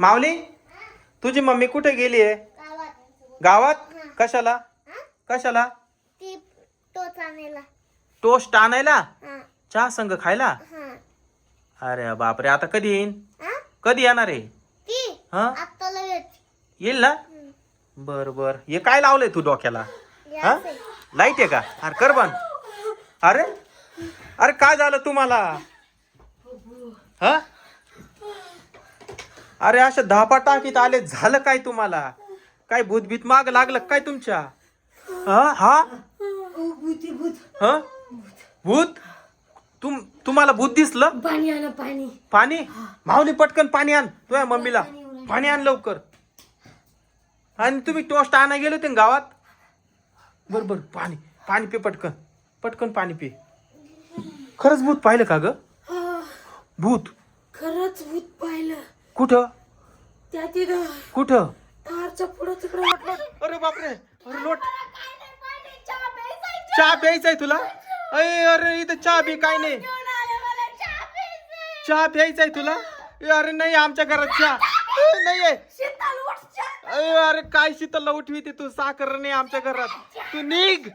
माऊली तुझी मम्मी कुठे गेली आहे? गावात? कशाला? कशाला? टोस्ट आणायला? चहा संग खायला? अरे बापरे आता कधी येईन? कधी येणार आहे? हा? येईल ना. बर बर. हे काय लावलंय तू डोक्याला? हे. लाइट आहे का? अरे कर बंद. अरे? अरे काय झालं तुम्हाला? हा? अरे अशा धापा टाकीत आले झालं काय तुम्हाला? काय भूतभीत माग लागलं काय तुमच्या? हा? हा? हा? भूत? तुम तुम्हाला भूत दिसलं? पाणी आण पाणी. पाणी? माऊली पटकन पाणी आण. तुझ्या मम्मीला. पाणी आण लवकर. आणि तुम्ही टोस्ट आणायला गेले होते ना गावात? बर बर पाणी. पाणी पे पटकन. पटकन पाणी पे. खरंच भूत पाहिलं का ग? भूत. खरंच भूत पाहिलं. कुठं? त्या तिथं. कुठं? तारच्या पुढं तिकडं अरे बापरे अरे लोट. चहा प्यायचाय तुला? अरे अरे इथं चहा बी काय नाही. चहा प्यायचाय तुला? ए, अरे नाही आमच्या घरात चहा. ए, नाही आहे. अरे अरे काय शीतल उठवी ते? तू साखर नाही आमच्या घरात. तू निघ.